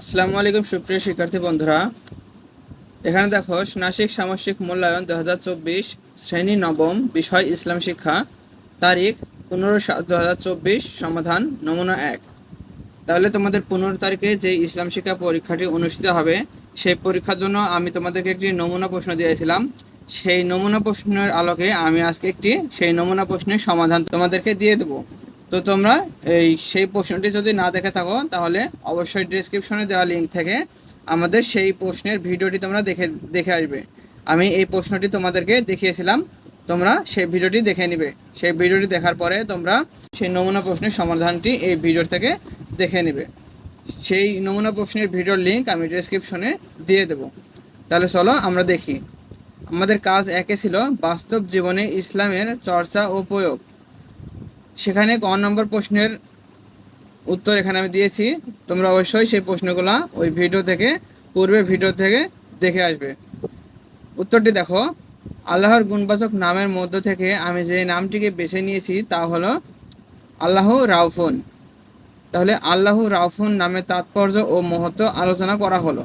আসসালামু আলাইকুম সুপ্রিয় শিক্ষার্থী বন্ধুরা। এখানে দেখো স্নাসিক সামষ্টিক মূল্যায়ন দু হাজার চব্বিশ শ্রেণি নবম বিষয় ইসলাম শিক্ষা, তারিখ পনেরো সাত দু হাজার চব্বিশ, সমাধান নমুনা এক। তাহলে তোমাদের পনেরো তারিখে যে ইসলাম শিক্ষা পরীক্ষাটি অনুষ্ঠিত হবে, সেই পরীক্ষার জন্য আমি তোমাদেরকে একটি নমুনা প্রশ্ন দিয়েছিলাম। সেই নমুনা প্রশ্নের আলোকে আমি আজকে একটি, সেই নমুনা প্রশ্নের সমাধান তোমাদেরকে দিয়ে দেবো। তো তোমরা এই সেই প্রশ্নটি যদি না দেখে থাকো, তাহলে অবশ্যই ডিসক্রিপশনে দেওয়া লিঙ্ক থেকে আমাদের সেই প্রশ্নের ভিডিওটি তোমরা দেখে দেখে আসবে। আমি এই প্রশ্নটি তোমাদেরকে দেখিয়েছিলাম, তোমরা সেই ভিডিওটি দেখে নিবে। সেই ভিডিওটি দেখার পরে তোমরা সেই নমুনা প্রশ্নের সমাধানটি এই ভিডিও থেকে দেখে নেবে। সেই নমুনা প্রশ্নের ভিডিওর লিঙ্ক আমি ডিসক্রিপশনে দিয়ে দেব। তাহলে চলো আমরা দেখি। আমাদের কাজ একে ছিল বাস্তব জীবনে ইসলামের চর্চা ও প্রয়োগ। সেখানে ক নম্বর প্রশ্নের উত্তর এখানে আমি দিয়েছি। তোমরা অবশ্যই সেই প্রশ্নগুলো ওই ভিডিও থেকে পূর্বে ভিডিও থেকে দেখে আসবে। উত্তরটি দেখো, আল্লাহর গুণবাচক নামের মধ্য থেকে আমি যে নামটিকে বেছে নিয়েছি তা হলো আল্লাহ রাউফুন। তাহলে আল্লাহ রাউফুন নামের তাৎপর্য ও মহত্ব আলোচনা করা হলো।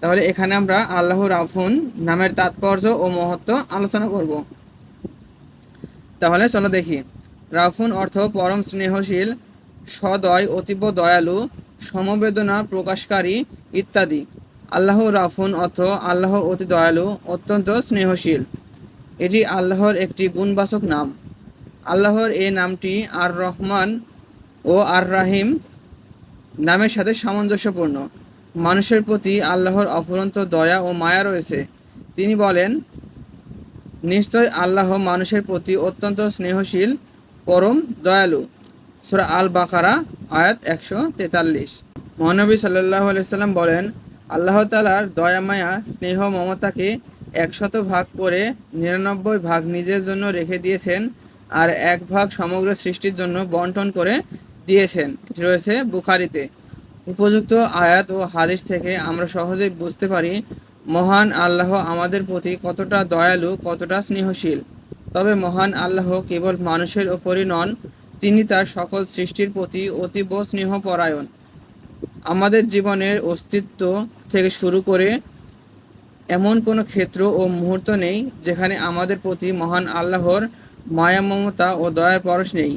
তাহলে এখানে আমরা আল্লাহ রাউফুন নামের তাৎপর্য ও মহত্ব আলোচনা করব। তাহলে চলো দেখি। রাফুন অর্থ পরম স্নেহশীল, সদয়, অতীব দয়ালু, সমবেদনা প্রকাশকারী ইত্যাদি। আল্লাহ রাফুন অর্থ আল্লাহ অতি দয়ালু, অত্যন্ত স্নেহশীল। এটি আল্লাহর একটি গুণবাচক নাম। আল্লাহর এই নামটি আর রহমান ও আর রাহিম নামের সাথে সামঞ্জস্যপূর্ণ। মানুষের প্রতি আল্লাহর অফুরন্ত দয়া ও মায়া রয়েছে। তিনি বলেন, নিশ্চয় আল্লাহ মানুষের প্রতি অত্যন্ত স্নেহশীল পরম দয়ালু। সুরা আল বাকারা আয়াত একশো তেতাল্লিশ। মহানবী সাল্লাহ আলাইসাল্লাম বলেন, আল্লাহ তালার দয়া, মায়া, স্নেহ, মমতাকে একশত ভাগ করে নিরানব্বই ভাগ নিজের জন্য রেখে দিয়েছেন আর এক ভাগ সমগ্র সৃষ্টির জন্য বন্টন করে দিয়েছেন। এটি রয়েছে বুখারিতে। উপযুক্ত আয়াত ও হাদিস থেকে আমরা সহজেই বুঝতে পারি, মহান আল্লাহ আমাদের প্রতি কতটা দয়ালু, কতটা স্নেহশীল। তবে মহান আল্লাহ কেবল মানুষের ওপরই নন, তিনি তার সকল সৃষ্টির প্রতি অতীব স্নেহপরায়ণ। আমাদের জীবনের অস্তিত্ব থেকে শুরু করে এমন কোনো ক্ষেত্র ও মুহূর্ত নেই যেখানে আমাদের প্রতি মহান আল্লাহর মায়া, মমতা ও দয়ার পরশ নেই।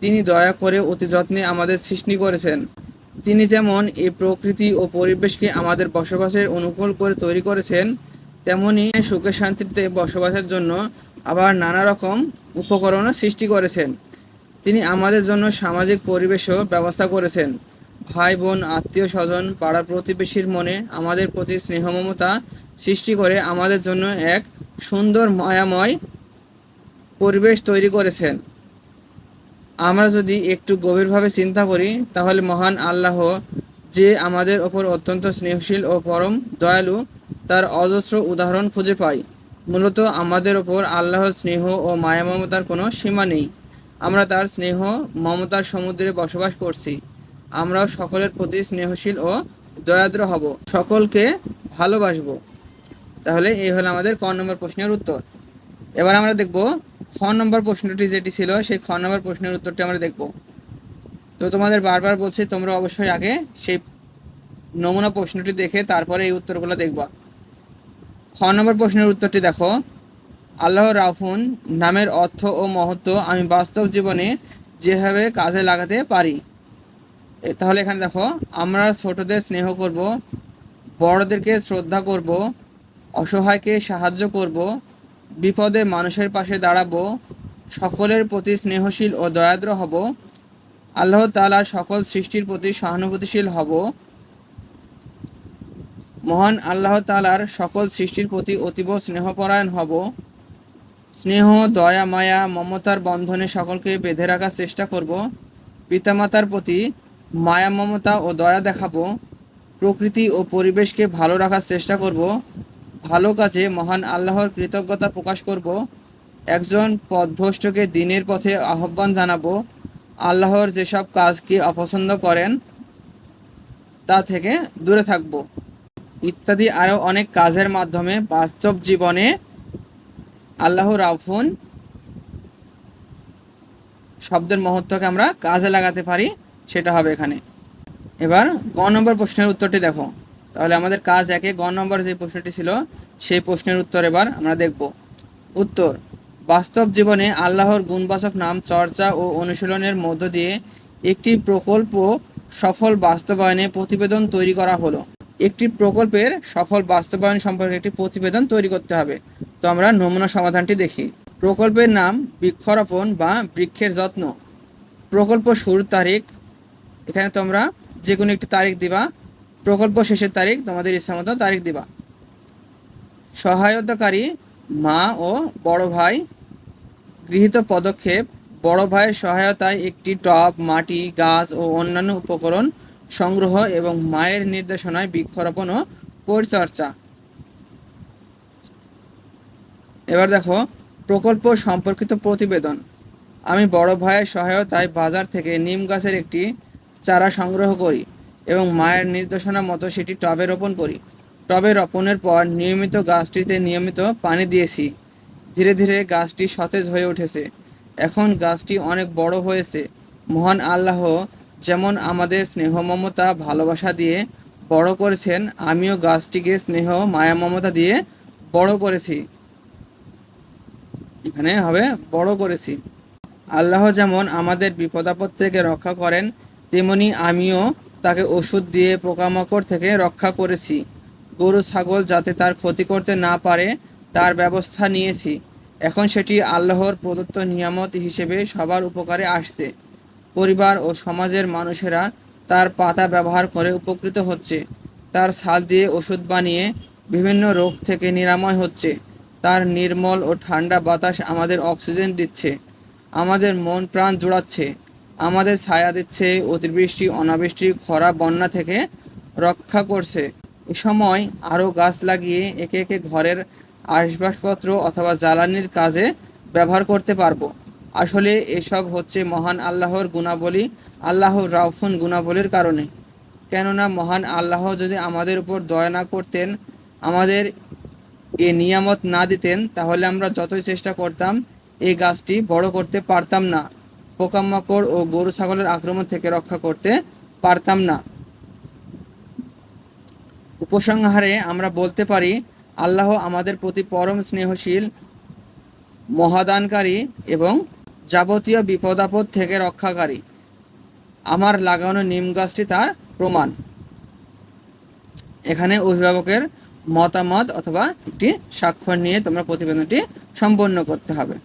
তিনি দয়া করে অতি যত্নে আমাদের সৃষ্টি করেছেন। তিনি যেমন এই প্রকৃতি ও পরিবেশকে আমাদের বসবাসের অনুকূল করে তৈরি করেছেন, তেমনি সুখে শান্তিতে বসবাসের জন্য আবার নানা রকম উপকরণও সৃষ্টি করেছেন। তিনি আমাদের জন্য সামাজিক পরিবেশও ব্যবস্থা করেছেন। ভাই, বোন, আত্মীয় স্বজন, পাড়া প্রতিবেশীর মনে আমাদের প্রতি স্নেহ মমতা সৃষ্টি করে আমাদের জন্য এক সুন্দর মায়াময় পরিবেশ তৈরি করেছেন। আমরা যদি একটু গভীরভাবে চিন্তা করি, তাহলে মহান আল্লাহ যে আমাদের ওপর অত্যন্ত স্নেহশীল ও পরম দয়ালু, তার অজস্র উদাহরণ খুঁজে পাই মূলত আমাদের ওপর আল্লাহর স্নেহ ও মায়া মমতার কোনো সীমা নেই। আমরা তার স্নেহ, মমতার সমুদ্রে বসবাস করছি। আমরাও সকলের প্রতি স্নেহশীল ও দয়াদ্র হব। সকলকে ভালোবাসবো। তাহলে এই হলো আমাদের ক নম্বর প্রশ্নের উত্তর। এবার আমরা দেখব খ নম্বর প্রশ্নটি যেটি ছিল, সেই খ নম্বর প্রশ্নের উত্তরটি আমরা দেখব। তো তোমাদের বারবার বলছি, তোমরা অবশ্যই আগে সেই নমুনা প্রশ্নটি দেখে তারপরে এই উত্তরগুলো দেখবা। খ নম্বর প্রশ্নের উত্তরটি দেখো। আল্লাহ রাফুন নামের অর্থ ও মহত্ব আমি বাস্তব জীবনে যেভাবে কাজে লাগাতে পারি। তাহলে এখানে দেখো, আমরা ছোটদের স্নেহ করব, বড়দেরকে শ্রদ্ধা করব, অসহায়কে সাহায্য করব, বিপদে মানুষের পাশে দাঁড়াবো, সকলের প্রতি স্নেহশীল ও দয়াদ্র হব, আল্লাহ তালার সকল সৃষ্টির প্রতি সহানুভূতিশীল হব মহান আল্লাহ তালার সকল সৃষ্টির প্রতি অতীব স্নেহপরায়ণ হব। স্নেহ, দয়া, মায়া, মমতার বন্ধনে সকলকে বেঁধে রাখার চেষ্টা করব। পিতামাতার প্রতি মায়া, মমতা ও দয়া দেখাবো। প্রকৃতি ও পরিবেশকে ভালো রাখার চেষ্টা করব। ভালো কাজে মহান আল্লাহর কৃতজ্ঞতা প্রকাশ করব। একজন পথভ্রষ্টকে দিনের পথে আহ্বান জানাব। আল্লাহর যেসব কাজকে অপছন্দ করেন, তা থেকে দূরে থাকব। ইত্যাদি আরও অনেক কাজের মাধ্যমে বাস্তব জীবনে আল্লাহ রাফুন শব্দের মহত্বকে আমরা কাজে লাগাতে পারি, সেটা হবে এখানে। এবার গ নম্বর প্রশ্নের উত্তরটি দেখো। তাহলে আমাদের কাজ একে, গ নম্বর যে প্রশ্নটি ছিল, সেই প্রশ্নের উত্তর এবার আমরা দেখব। উত্তর, বাস্তব জীবনে আল্লাহর গুণবাচক নাম চর্চা ও অনুশীলনের মধ্য দিয়ে একটি প্রকল্প সফল বাস্তবায়নে প্রতিবেদন তৈরি করা হলো। একটি প্রকল্পের সফল বাস্তবায়ন সম্পর্কে একটি প্রতিবেদন তৈরি করতে হবে। তো আমরা নমুনা সমাধানটি দেখি। প্রকল্পের নাম বৃক্ষরোপণ বা বৃক্ষের যত্ন। প্রকল্প শুরুর তারিখ, এখানে তোমরা যে কোনো একটি তারিখ দিবা। প্রকল্প শেষের তারিখ, তোমাদের ইচ্ছা মতো তারিখ দিবা। সহায়তাকারী মা ও বড় ভাই, গৃহীত পদক্ষেপ, বড় ভাইয়ের সহায়তায় একটি টব, মাটি, গাছ ও অন্যান্য উপকরণ সংগ্রহ এবং মায়ের নির্দেশনায় বৃক্ষরোপণ ও পরিচর্যা। এবার দেখো, প্রকল্প সম্পর্কিত প্রতিবেদন। আমি বড় ভাইয়ের সহায়তায় বাজার থেকে নিম গাছের একটি চারা সংগ্রহ করি এবং মায়ের নির্দেশনা মতো সেটি টবে রোপণ করি। টবে রোপণের পর নিয়মিত গাছটিতে নিয়মিত পানি দিয়েছি। ধীরে ধীরে গাছটি সতেজ হয়ে উঠেছে। এখন গাছটি অনেক বড় হয়েছে। মহান আল্লাহ যেমন আমাদের স্নেহ মমতা ভালোবাসা দিয়ে বড় করেছেন, আমিও গাছটিকে স্নেহ, মায়া মমতা দিয়ে বড় করেছি। এখানে হবে বড় করেছি। আল্লাহ যেমন আমাদের বিপদাপদ থেকে রক্ষা করেন, তেমনি আমিও তাকে ওষুধ দিয়ে পোকামাকড় থেকে রক্ষা করেছি। গরু, ছাগল যাতে তার ক্ষতি করতে না পারে, তার ব্যবস্থা নিয়েছি। এখন সেটি আল্লাহর প্রদত্ত নিয়ামত হিসেবে সবার উপকারে আসছে। পরিবার ও সমাজের মানুষেরা তার পাতা ব্যবহার করে উপকৃত হচ্ছে। তার ছাল দিয়ে ওষুধ বানিয়ে বিভিন্ন রোগ থেকে নিরাময় হচ্ছে। তার নির্মল ও ঠান্ডা বাতাস আমাদের অক্সিজেন দিচ্ছে। আমাদের মন প্রাণ জোড়াচ্ছে। আমাদের ছায়া দিচ্ছে অতিবৃষ্টি, অনাবৃষ্টি, খরা, বন্যা থেকে রক্ষা করছে। এ সময় আরও গাছ লাগিয়ে একে একে ঘরের আসবাবপত্র অথবা জ্বালানির কাজে ব্যবহার করতে পারব। আসলে এসব হচ্ছে মহান আল্লাহর গুণাবলী আল্লাহ রাউফুন গুণাবলীর কারণে। কেননা মহান আল্লাহ যদি আমাদের উপর দয়া না করতেন, আমাদের এ নিয়ামত না দিতেন, তাহলে আমরা যতই চেষ্টা করতাম, এই গাছটি বড় করতে পারতাম না। পোকামাকড় ও গরু ছাগলের আক্রমণ থেকে রক্ষা করতে পারতাম না। উপসংহারে আমরা বলতে পারি, আল্লাহ আমাদের প্রতি পরম স্নেহশীল, মহাদানকারী এবং যাবতীয় বিপদাপদ থেকে রক্ষাকারী। আমার লাগানো নিম গাছটি তার প্রমাণ। এখানে অভিভাবকের মতামত অথবা একটি স্বাক্ষর নিয়ে তোমরা প্রতিবেদনটি সম্পন্ন করতে হবে।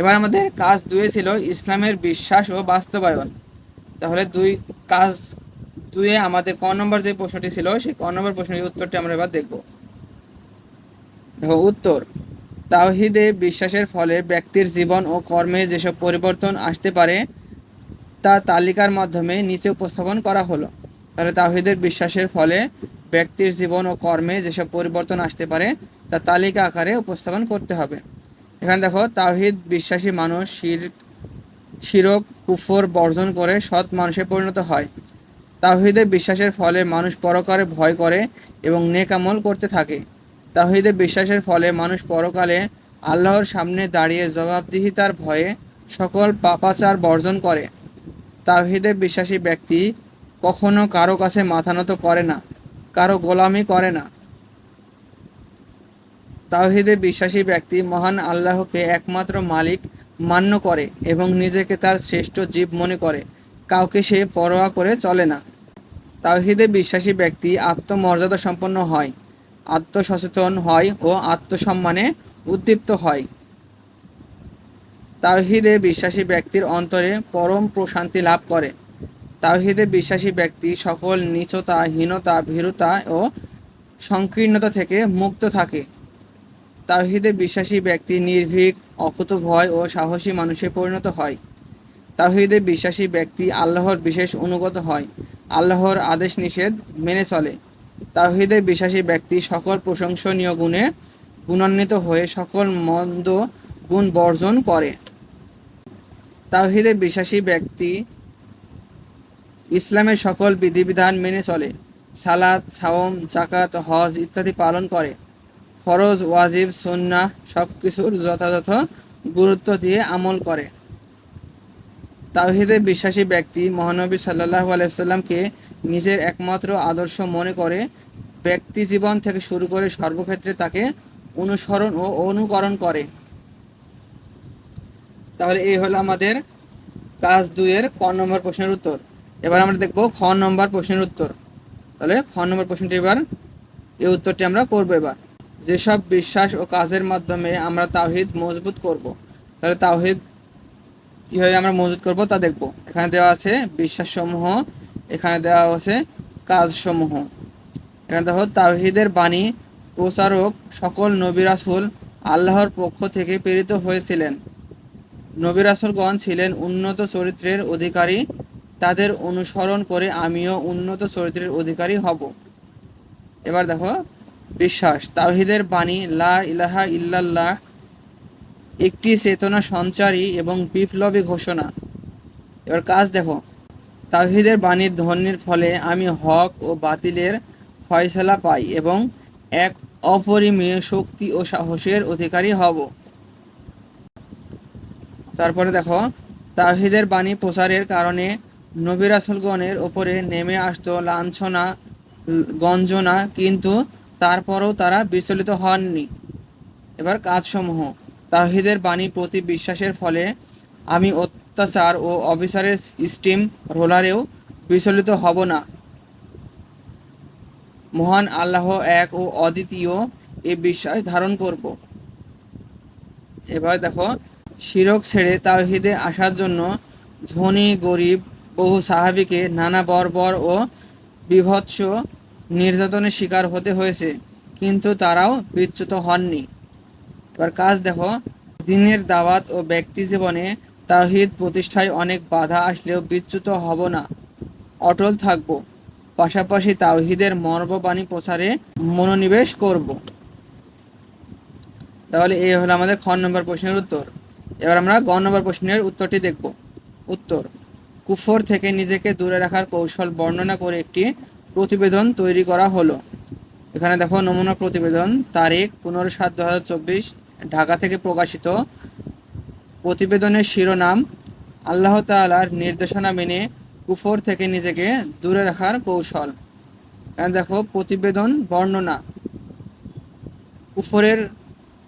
এবার আমাদের কাজ দুয়ে ছিল ইসলামের বিশ্বাস ও বাস্তবায়ন। তাহলে দুই কাজ দুয়ে আমাদের ক নম্বর যে প্রশ্নটি ছিল, সেই ক নম্বর প্রশ্নের উত্তরটি আমরা এবার দেখব। দেখো, উত্তর। তাওহিদে বিশ্বাসের ফলে ব্যক্তির জীবন ও কর্মে যেসব পরিবর্তন আসতে পারে, তা তালিকার মাধ্যমে নিচে উপস্থাপন করা হলো। তাহলে তাওহিদের বিশ্বাসের ফলে ব্যক্তির জীবন ও কর্মে যেসব পরিবর্তন আসতে পারে, তা তালিকা আকারে উপস্থাপন করতে হবে। এখানে দেখো, তাওহিদ বিশ্বাসী মানুষ শির শিরক, কুফর বর্জন করে সৎ মানুষে পরিণত হয়। তাওহিদের বিশ্বাসের ফলে মানুষ পরকারে ভয় করে এবং নেকামল করতে থাকে। তাহিদের বিশ্বাসের ফলে মানুষ পরকালে আল্লাহর সামনে দাঁড়িয়ে জবাবদিহিতার ভয়ে সকল পাপাচার বর্জন করে। তাহিদে বিশ্বাসী ব্যক্তি কখনো কারও কাছে মাথা নত করে না, কারও গোলামি করে না। তাওহিদে বিশ্বাসী ব্যক্তি মহান আল্লাহকে একমাত্র মালিক মান্য করে এবং নিজেকে তার শ্রেষ্ঠ জীব মনে করে, কাউকে সে পরোয়া করে চলে না। তাওহিদে বিশ্বাসী ব্যক্তি আত্মমর্যাদা সম্পন্ন হয়। আত্মসচেতন হয় ও আত্মসম্মানে উদ্দীপ্ত হয়। তাওহিদে বিশ্বাসী ব্যক্তির অন্তরে পরম প্রশান্তি লাভ করে। তাওহিদে বিশ্বাসী ব্যক্তি সকল নিচতা, হীনতা, ভীরুতা ও সংকীর্ণতা থেকে মুক্ত থাকে। তাওহিদে বিশ্বাসী ব্যক্তি নির্ভীক, অকুত ভয় ও সাহসী মানুষে পরিণত হয়। তাওহিদে বিশ্বাসী ব্যক্তি আল্লাহর বিশেষ অনুগত হয়। আল্লাহর আদেশ নিষেধ মেনে চলে। তাহিদে বিশ্বাসী ব্যক্তি সকল প্রশংসনীয় গুণে গুণান্বিত হয়ে সকল মন্দ গুণ বর্জন করে। তাহিদে বিশ্বাসী ব্যক্তি ইসলামের সকল বিধিবিধান মেনে চলে সালাদ ছাওম জাকাত হজ ইত্যাদি পালন করে। ফরজ, ওয়াজিব সন্না সব কিছুর যথাযথ গুরুত্ব দিয়ে আমল করে। তাওহিদে বিশ্বাসী ব্যক্তি মহানবী সাল্লাহ আলাইসাল্লামকে নিজের একমাত্র আদর্শ মনে করে ব্যক্তি জীবন থেকে শুরু করে সর্বক্ষেত্রে তাকে অনুসরণ ও অনুকরণ করে। তাহলে এই হলো আমাদের কাজ দুইয়ের ক নম্বর প্রশ্নের উত্তর। এবার আমরা দেখব খ নম্বর প্রশ্নের উত্তর। তাহলে খ নম্বর প্রশ্নটি এবার এই উত্তরটি আমরা করব এবার। যেসব বিশ্বাস ও কাজের মাধ্যমে আমরা তাওহিদ মজবুত করব, তাহলে তাওহিদ কীভাবে আমরা মজবুত করব তা দেখব। এখানে দেওয়া আছে বিশ্বাসসমূহ, এখানে দেওয়া আছে কাজসমূহ। এখানে দেখো তাহিদের বাণী, প্রচারক, সকল নবী রাসুল আল্লাহর পক্ষ থেকে প্রেরিত হয়েছিলেন। নবী রাসুলগণ ছিলেন উন্নত চরিত্রের অধিকারী। তাদের অনুসরণ করে আমিও উন্নত চরিত্রের অধিকারী হব। এবার দেখো, বিশ্বাস তাহিদের বাণী, লা ইলাহা ইল্লাল্লাহ একটি চেতনা সঞ্চারী এবং বিপ্লবী ঘোষণা। এবার কাজ দেখো। তাহিদের বাণীর ধ্বনির ফলে আমি হক ও বাতিলের ফয়সলা পাই এবং এক অপরিমেয় শক্তি ও সাহসের অধিকারী হব। তারপরে দেখো তাহিদের বাণী প্রচারের কারণে নবিরাসলগণের ওপরে নেমে আসত লাঞ্ছনা, গঞ্জনা, কিন্তু তারপরও তারা বিচলিত হননি। এবার কাজসমূহ। তাহিদের বাণী প্রতি বিশ্বাসের ফলে আমি অত্যাচার ও অফিসারের স্টিম রোলারেও বিচলিত হব না। মহান আল্লাহ এক ও অদ্বিতীয় এ বিশ্বাস ধারণ করব। এবার দেখো, শিরক ছেড়ে তাওহিদে আসার জন্য ধনী, গরিব, বহু সাহাবিকে নানা বর্বর ও বিভৎস নির্যাতনের শিকার হতে হয়েছে, কিন্তু তারাও বিচ্যুত হননি। এবার কাজ দেখো। দিনের দাওয়াত ও ব্যক্তি জীবনে তাহিদ প্রতিষ্ঠায় অনেক বাধা আসলেও বিচ্যুত হব না। অটল থাকব। পাশাপাশি তাওহিদের মর্মবাণী প্রচারে মনোনিবেশ করব। তাহলে এই হলো আমাদের খ নম্বর প্রশ্নের উত্তর। এবার আমরা গ নম্বর প্রশ্নের উত্তরটি দেখব। উত্তর, কুফর থেকে নিজেকে দূরে রাখার কৌশল বর্ণনা করে একটি প্রতিবেদন তৈরি করা হলো। এখানে দেখো নমুনা প্রতিবেদন, তারিখ পনেরো সাত দু ঢাকা থেকে প্রকাশিত। প্রতিবেদনের শিরোনাম, আল্লাহ তালার নির্দেশনা মেনে কুফর থেকে নিজেকে দূরে রাখার কৌশল। দেখো, প্রতিবেদন, বর্ণনা। কুফরের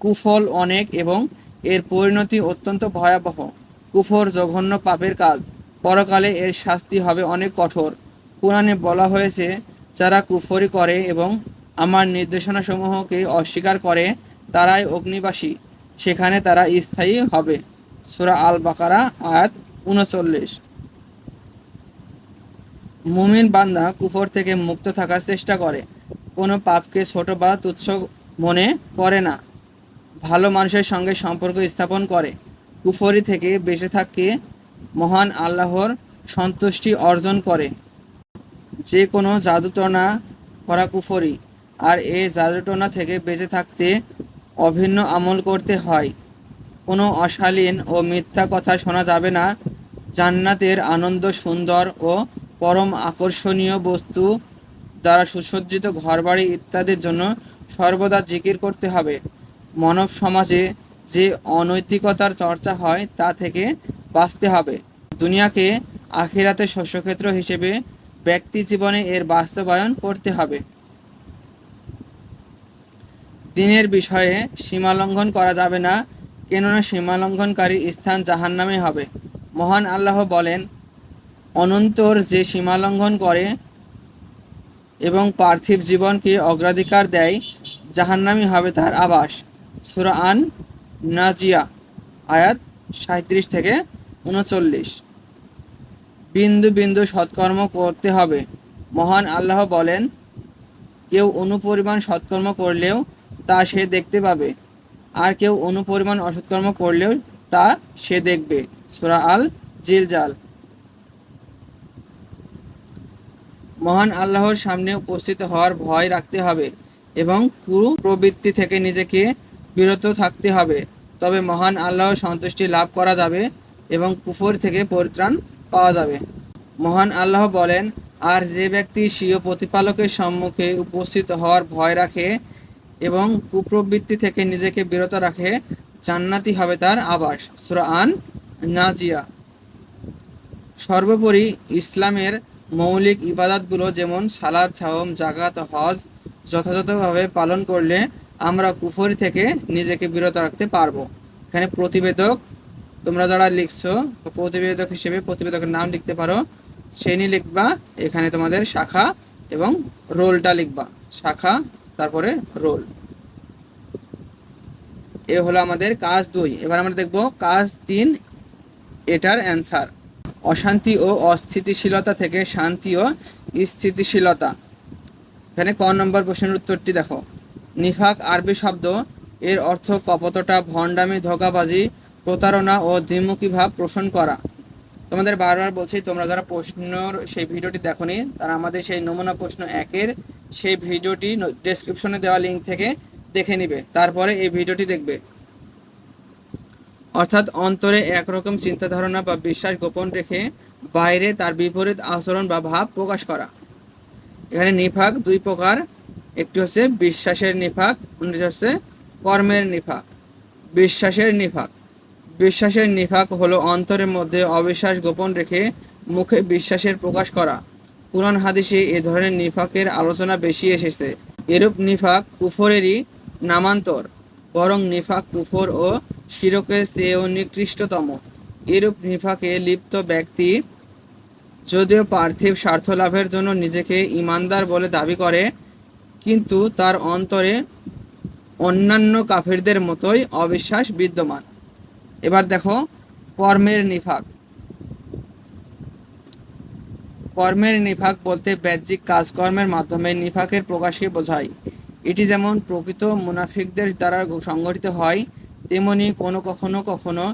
কুফল অনেক এবং এর পরিণতি অত্যন্ত ভয়াবহ। কুফর জঘন্য পাপের কাজ। পরকালে এর শাস্তি হবে অনেক কঠোর। কোরআনে বলা হয়েছে, যারা কুফরি করে এবং আমার নির্দেশনাসমূহকে অস্বীকার করে তারাই অগ্নিবাসী। সেখানে তারা স্থায়ী হবে। সুরা আল বাকারা আয়াত উনচল্লিশ। মুমিন বান্দা কুফর থেকে মুক্ত থাকার চেষ্টা করে। কোনো পাপকে ছোট বা তুচ্ছ মনে করে না। ভালো মানুষের সঙ্গে সম্পর্ক স্থাপন করে। কুফরি থেকে বেঁচে থাকে মহান আল্লাহর সন্তুষ্টি অর্জন করে। যে কোনো জাদুটনা করা কুফরি। আর এই জাদুটনা থেকে বেঁচে থাকতে অভিন্ন আমল করতে হয়। কোনো অশালীন ও মিথ্যা কথা শোনা যাবে না। জান্নাতের আনন্দ সুন্দর ও পরম আকর্ষণীয় বস্তু দ্বারা সুসজ্জিত ঘরবাড়ি ইত্যাদির জন্য সর্বদা জিকির করতে হবে। মানব সমাজে যে অনৈতিকতার চর্চা হয়, তা থেকে বাঁচতে হবে। দুনিয়াকে আখিরাতে শস্যক্ষেত্র হিসেবে ব্যক্তি জীবনে এর বাস্তবায়ন করতে হবে। দিনের বিষয়ে সীমালঙ্ঘন করা যাবে না, কেননা সীমালঙ্ঘনকারী স্থান জাহান্নামে হবে। মহান আল্লাহ বলেন, অনন্তর যে সীমালঙ্ঘন করে এবং পার্থিব জীবনকে অগ্রাধিকার দেয় জাহান্নামি হবে তার আবাস। সুরা আন নাজিয়া, আয়াত সাঁত্রিশ থেকে উনচল্লিশ। বিন্দু বিন্দু সৎকর্ম করতে হবে। মহান আল্লাহ বলেন, কেউ অনুপরিমাণ সৎকর্ম করলেও তা সে দেখতে পাবে। আর কেউ অনুপরিমাণ অসৎকর্ম করলেও তা সে দেখবে। সুরা আল জিলজাল। মহান আল্লাহর সামনে উপস্থিত হওয়ার ভয় রাখতে হবে এবং কুপ্রবৃত্তি থেকে নিজেকে বিরত থাকতে হবে। তবে মহান আল্লাহ সন্তুষ্টি লাভ করা যাবে এবং কুফর থেকে পরিত্রাণ পাওয়া যাবে। মহান আল্লাহ বলেন, আর যে ব্যক্তি স্বীয় প্রতিপালকের সম্মুখে উপস্থিত হওয়ার ভয় রাখে এবং কুপ্রবৃত্তি থেকে নিজেকে বিরত রাখে, জান্নাতি হবে তার আবাস। সুরা আন নাজিয়া সর্বোপরি ইসলামের মৌলিক ইবাদতগুলো যেমন সালাদ ছাওম জাকাত হজ যথাযথভাবে পালন করলে আমরা কুফরি থেকে নিজেকে বিরত রাখতে পারব। এখানে প্রতিবেদক, তোমরা যারা লিখছো, প্রতিবেদক হিসেবে প্রতিবেদকের নাম লিখতে পারো, শ্রেণি লিখবা, এখানে তোমাদের শাখা এবং রোলটা লিখবা। শাখা তারপরে রোল। এ হলো আমাদের কাজ দুই। এবার আমরা দেখব কাজ তিন, এটার অ্যান্সার। অশান্তি ও অস্থিতিশীলতা থেকে শান্তি ও স্থিতিশীলতা। এখানে ক নম্বর প্রশ্নের উত্তরটি দেখো। নিফাক আরবি শব্দ, এর অর্থ কপতটা, ভণ্ডামি, ধোকাবাজি, প্রতারণা ও দ্বিমুখী ভাব পোষণ করা। তোমাদের বারবার বলছি, তোমরা যারা প্রশ্নর সেই ভিডিওটি দেখোনি, তারা আমাদের সেই নমুনা প্রশ্ন একের সেই ভিডিওটি ডেসক্রিপশনে দেওয়া লিঙ্ক থেকে দেখে নিবে, তারপরে এই ভিডিওটি দেখবে। অর্থাৎ অন্তরে একরকম চিন্তাধারণা বা বিশ্বাস গোপন রেখে বাইরে তার বিপরীত আচরণ বা ভাব প্রকাশ করা। এখানে নিফাক দুই প্রকার, একটি হচ্ছে বিশ্বাসের নিফাক, অন্যটি হচ্ছে কর্মের নিফাক, বিশ্বাসের নিফাক। বিশ্বাসের নিফাক হলো অন্তরের মধ্যে অবিশ্বাস গোপন রেখে মুখে বিশ্বাসের প্রকাশ করা। কোরআন হাদিসে এ ধরনের নিফাকের আলোচনা বেশি এসেছে। এরূপ নিফাক কুফরেরই নামান্তর, বরং নিফাক কুফর ও শিরকের চেয়েও নিকৃষ্টতম। এরূপ নিফাকে লিপ্ত ব্যক্তি যদিও পার্থিব স্বার্থ লাভের জন্য নিজেকে ইমানদার বলে দাবি করে, কিন্তু তার অন্তরে অন্যান্য কাফিরদের মতোই অবিশ্বাস বিদ্যমান। এবার দেখো, কর্মের নিফাক। কর্মের নিফাক বলতে বাহ্যিক কাজকর্মের মাধ্যমে নিফাকের প্রকাশকে বোঝায়। এটি যেমন প্রকৃত মুনাফিকদের দ্বারা সংগঠিত হয়, তেমনি কোনো কখনো কখনো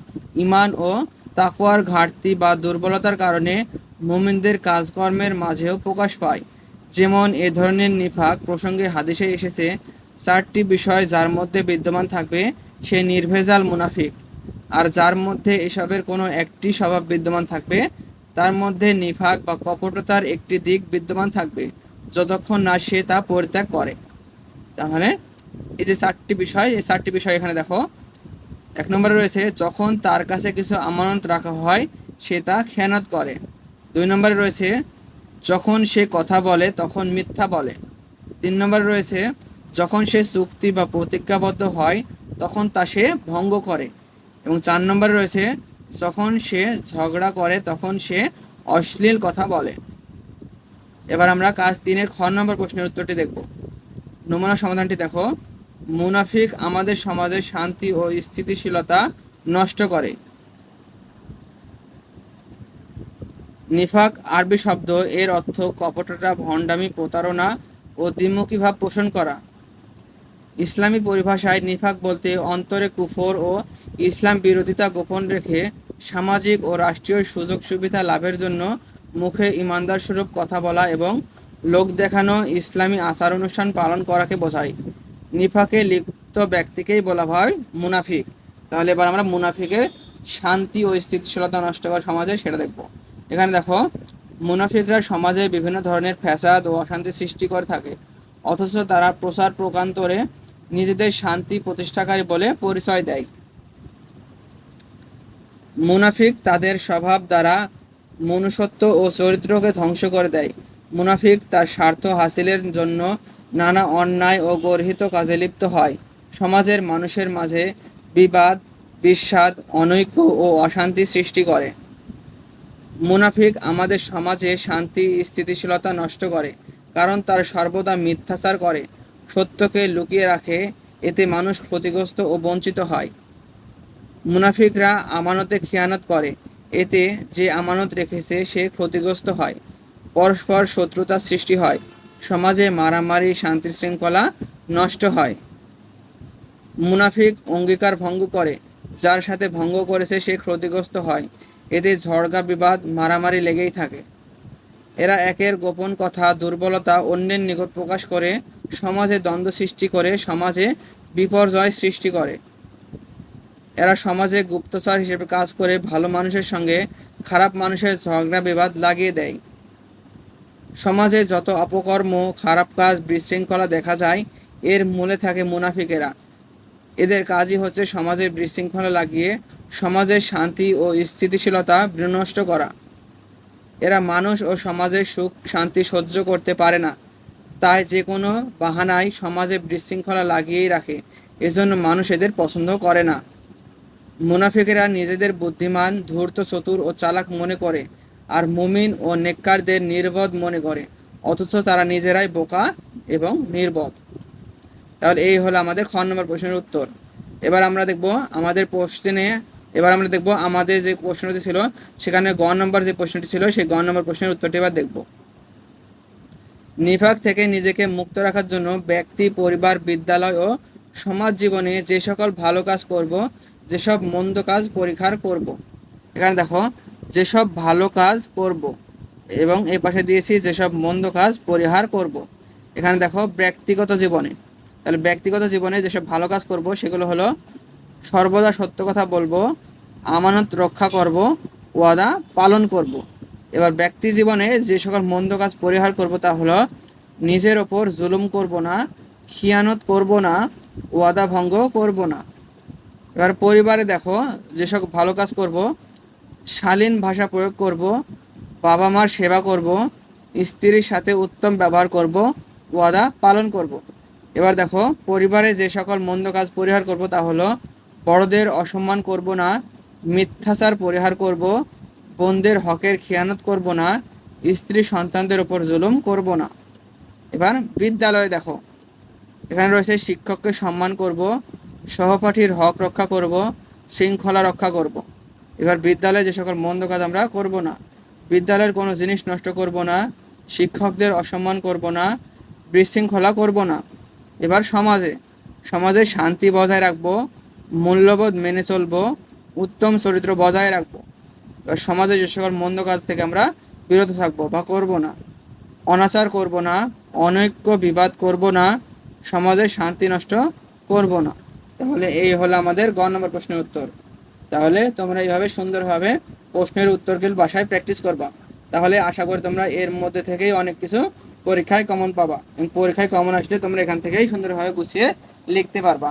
ইমান ও তাকওয়ার ঘাটতি বা দুর্বলতার কারণে মোমিনদের কাজকর্মের মাঝেও প্রকাশ পায়। যেমন এ ধরনের নিফাক প্রসঙ্গে হাদিসে এসেছে, চারটি বিষয় যার মধ্যে বিদ্যমান থাকবে, সে নির্ভেজাল মুনাফিক। আর যার মধ্যে এসবের কোনো একটি স্বভাব বিদ্যমান থাকবে, তার মধ্যে নিফাক বা কপটতার একটি দিক বিদ্যমান থাকবে, যতক্ষণ না সে তা পরিত্যাগ করে। তাহলে এই যে চারটি বিষয়, এই চারটি বিষয় এখানে দেখো। এক নম্বরে রয়েছে, যখন তার কাছে কিছু আমানত রাখা হয়, সে তা খেয়ানত করে। দুই নম্বরে রয়েছে, যখন সে কথা বলে, তখন মিথ্যা বলে। তিন নম্বরে রয়েছে, যখন সে চুক্তি বা প্রতিজ্ঞাবদ্ধ হয়, তখন তা সে ভঙ্গ করে। এবং চার নম্বরে রয়েছে, যখন সে ঝগড়া করে তখন সে অশ্লীল কথা বলে। এবার আমরা কাজ তিনের খ নম্বর প্রশ্নের উত্তরটি দেখব। নমুনা সমাধানটি দেখো। মুনাফিক আমাদের সমাজের শান্তি ও স্থিতিশীলতা নষ্ট করে। নিফাক আরবি শব্দ এর অর্থ কপটতা, ভণ্ডামি, প্রতারণা ও দ্বিমুখী ভাব পোষণ করা। ইসলামী পরিভাষায় নিফাক বলতে অন্তরে কুফর ও ইসলাম বিরোধিতা গোপন রেখে সামাজিক ও রাষ্ট্রীয় সুযোগ সুবিধা লাভের জন্য মুখে ইমানদার স্বরূপ কথা বলা এবং লোক দেখানো ইসলামী আচার অনুষ্ঠান পালন করাকে বোঝায়। নিফাকে লিপ্ত ব্যক্তিকেই বলা হয় মুনাফিক। তাহলে এবার আমরা মুনাফিকের শান্তি ও স্থিতিশীলতা নষ্ট করা সমাজে সেটা দেখব। এখানে দেখো, মুনাফিকরা সমাজে বিভিন্ন ধরনের ফ্যাসাদ ও অশান্তি সৃষ্টি করে থাকে। অথচ তারা প্রসার প্রকান্তরে নিজেদের শান্তি প্রতিষ্ঠাকারী বলে পরিচয় দেয়। মুনাফিক তাদের স্বভাব দ্বারা মনুষ্যত্ব ও চরিত্রকে ধ্বংস করে দেয়। মুনাফিক তার স্বার্থ হাসিলের জন্য নানা অন্যায় ও গর্হিত কাজে লিপ্ত হয়। সমাজের মানুষের মাঝে বিবাদ, বিস্বাদ, অনৈক্য ও অশান্তি সৃষ্টি করে। মুনাফিক আমাদের সমাজে শান্তি, স্থিতিশীলতা নষ্ট করে, কারণ তার সর্বদা মিথ্যাচার করে। সত্যকে লুকিয়ে রাখে, এতে মানুষ ক্ষতিগ্রস্ত ও বঞ্চিত হয়। মুনাফিকরা আমানতে খেয়ানত করে, এতে যে আমানত রেখেছে সে ক্ষতিগ্রস্ত হয়। পরস্পর শত্রুতা সৃষ্টি হয়, সমাজে মারামারি শান্তি শৃঙ্খলা নষ্ট হয়। মুনাফিক অঙ্গীকার ভঙ্গ করে, যার সাথে ভঙ্গ করেছে সে ক্ষতিগ্রস্ত হয়, এতে ঝড়গা বিবাদ, মারামারি লেগেই থাকে। এরা একের গোপন কথা, দুর্বলতা, অন্যের নিকট প্রকাশ করে, সমাজে দ্বন্দ্ব সৃষ্টি করে, সমাজে বিপর্যয় সৃষ্টি করে। এরা সমাজে গুপ্তচর হিসেবে কাজ করে, ভালো মানুষের সঙ্গে খারাপ মানুষের ঝগড়া বিবাদ লাগিয়ে দেয়। সমাজে যত অপকর্ম, খারাপ কাজ, বিশৃঙ্খলা দেখা যায়, এর মূলে থাকে মুনাফিকেরা। এদের কাজই হচ্ছে সমাজে বিশৃঙ্খলা লাগিয়ে, সমাজের শান্তি ও স্থিতিশীলতা বিনষ্ট করা। এরা মানুষ ও সমাজের সুখ, শান্তি সহ্য করতে পারে না। তাই যে কোনো বাহানায় সমাজে বিশৃঙ্খলা লাগিয়েই রাখে। এজন্য মানুষ এদের পছন্দ করে না। মুনাফিকেরা নিজেদের বুদ্ধিমান, ধূর্ত, চতুর ও চালাক মনে করে আর মুমিন ও নেককারদের নির্বোধ মনে করে। অথচ তারা নিজেরাই বোকা এবং নির্বোধ। তাহলে এই হলো আমাদের খ নম্বর প্রশ্নের উত্তর। এবার আমরা দেখব আমাদের প্রশ্নে এবার আমরা দেখব আমাদের যে প্রশ্নটি ছিল, সেখানে গ নম্বর যে প্রশ্নটি ছিল, সেই গ নম্বর প্রশ্নের উত্তরটি এবার দেখব। নিফাক থেকে নিজেকে মুক্ত রাখার জন্য ব্যক্তি, পরিবার, বিদ্যালয় ও সমাজ জীবনে যে সকল ভালো কাজ করব যেসব মন্দ কাজ পরিহার করব। এখানে দেখো যেসব ভালো কাজ করব এবং এই পাশে দিয়েছি যেসব মন্দ কাজ পরিহার করব। এখানে দেখো, ব্যক্তিগত জীবনে। তাহলে ব্যক্তিগত জীবনে যেসব ভালো কাজ করব, সেগুলো হলো সর্বদা সত্য কথা বলব, আমানত রক্ষা করব, ওয়াদা পালন করব। এবার ব্যক্তি জীবনে যে সকল মন্দ কাজ পরিহার করব তা হলো নিজের ওপর জুলুম করব না, খিয়ানত করব না, ওয়াদা ভঙ্গ করব না। এবার পরিবারে দেখো যেসব ভালো কাজ করব, শালীন ভাষা প্রয়োগ করব বাবা মার সেবা করব, স্ত্রীর সাথে উত্তম ব্যবহার করব, ওয়াদা পালন করব। এবার দেখো, পরিবারে যে সকল মন্দ কাজ পরিহার করব তা হলো বড়দের অসম্মান করব না, মিথ্যাচার পরিহার করব বোনদের হকের খেয়ানত করব না, স্ত্রী সন্তানদের ওপর জুলুম করব না। এবার বিদ্যালয়ে দেখো। এখানে রয়েছে শিক্ষককে সম্মান করব, সহপাঠীর হক রক্ষা করব, শৃঙ্খলা রক্ষা করব। এবার বিদ্যালয়ে যে সকল মন্দ কাজ আমরা করব না, বিদ্যালয়ের কোনো জিনিস নষ্ট করব না, শিক্ষকদের অসম্মান করব না, বিশৃঙ্খলা করব না। এবার সমাজে সমাজে শান্তি বজায় রাখব মূল্যবোধ মেনে চলব, উত্তম চরিত্র বজায় রাখব সমাজে যে সকল মন্দ কাজ থেকে আমরা বিরত থাকব বা করব না। অনাচার করব না, অনৈক্য বিবাদ করব না, সমাজে শান্তি নষ্ট করব না। তাহলে এই হলো আমাদের গ নম্বর প্রশ্নের উত্তর। তাহলে তোমরা এইভাবে সুন্দরভাবে প্রশ্নের উত্তরগুলো বাসায় প্র্যাকটিস করবা। তাহলে আশা করি তোমরা এর মধ্যে থেকেই অনেক কিছু পরীক্ষায় কমন পাবা এবং পরীক্ষায় কমন আসলে তোমরা এখান থেকেই সুন্দরভাবে গুছিয়ে লিখতে পারবা।